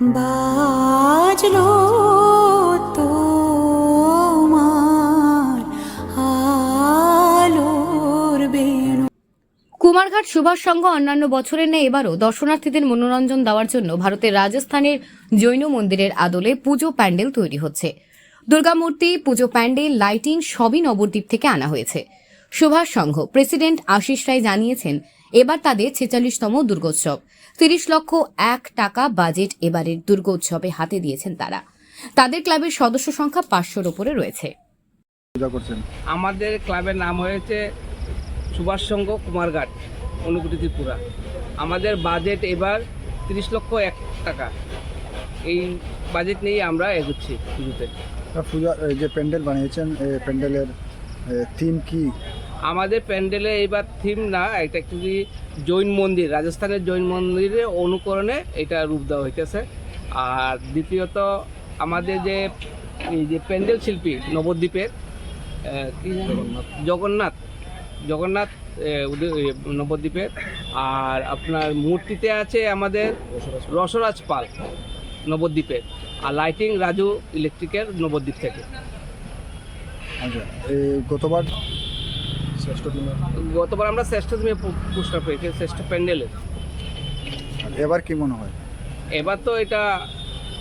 বাজলো কুমারঘাট সুভাষ সংঘ অন্যান্য বছরের ন্যায় এবারও দর্শনার্থীদের মনোরঞ্জন দেওয়ার জন্য ভারতের রাজস্থানের জৈন মন্দিরের আদলে পুজো প্যান্ডেল তৈরি হচ্ছে। দুর্গামূর্তি পুজো প্যান্ডেল, লাইটিং সবই নবদ্বীপ থেকে আনা হয়েছে। সুভাষ সংঘ প্রেসিডেন্ট আশিস রায় জানিয়েছেন এবার তাদের ছেচল্লিশতম দুর্গোৎসব। তিরিশ লক্ষ এক টাকা বাজেট এবারের দুর্গোৎসবে হাতে দিয়েছেন তারা। তাদের ক্লাবের সদস্য সংখ্যা পাঁচশোর ওপরে রয়েছে। আমাদের ক্লাবের নাম হয়েছে সুভাষ সংঘ কুমারঘাট অনুকুটি ত্রিপুরা। আমাদের বাজেট এবার তিরিশ লক্ষ এক টাকা। এই বাজেট নিয়েই আমরা এগোচ্ছি পুজোতে। পূজা যে প্যান্ডেল বানিয়েছেন প্যান্ডেলের থিম কি? আমাদের প্যান্ডেলে এইবার থিম না, এটা অ্যাকচুয়ালি জৈন মন্দির, রাজস্থানের জৈন মন্দিরের অনুকরণে এটা রূপ দেওয়া হইতেছে। আর দ্বিতীয়ত আমাদের যে, এই যে প্যান্ডেল শিল্পী নবদ্বীপের? জগন্নাথ জগন্নাথ নবদ্বীপের। আর আপনার মূর্তিতে আছে আমাদের রসরাজ পাল নবদ্বীপের, আর লাইটিং রাজু ইলেকট্রিকের নবদ্বীপ থেকে। গতবার শ্রেষ্ঠ দিনে গতবার আমরা শ্রেষ্ঠ তুমি পুরস্কার পেয়েছি শ্রেষ্ঠ প্যান্ডেলের এবার কি মনে হয়? এবার তো এটা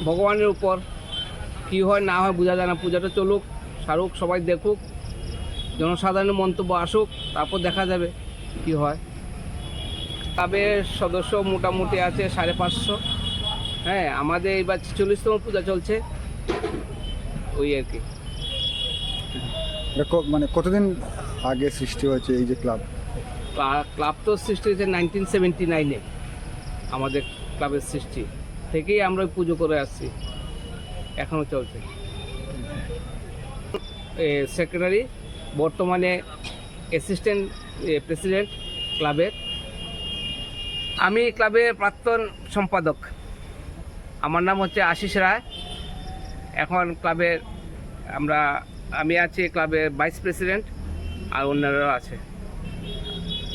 ভগবানের উপর। কি হয় না হয় বোঝা যায় না পূজাটা চলুক সারুক সবাই দেখুক জনসাধারণের মন্তব্য আসুক তারপর দেখা যাবে কি হয়। তবে সদস্য মোটামুটি আছে সাড়ে পাঁচশো। হ্যাঁ আমাদের এবার ছেচল্লিশতম পূজা চলছে। ওই আর কি মানে কতদিন আগে সৃষ্টি হয়েছে এই যে ক্লাব। ক্লাব তো সৃষ্টি হয়েছে নাইনটিন সেভেন্টি নাইনে আমাদের ক্লাবের সৃষ্টি। থেকেই আমরা পুজো করে আসছি। এখনও চলছে। সেক্রেটারি বর্তমানে অ্যাসিস্ট্যান্ট প্রেসিডেন্ট ক্লাবের। আমি ক্লাবের প্রাক্তন সম্পাদক। আমার নাম হচ্ছে আশিস রায়। এখন ক্লাবের আমরা আমি আছি ক্লাবের ভাইস প্রেসিডেন্ট আর অন্যরাও আছে।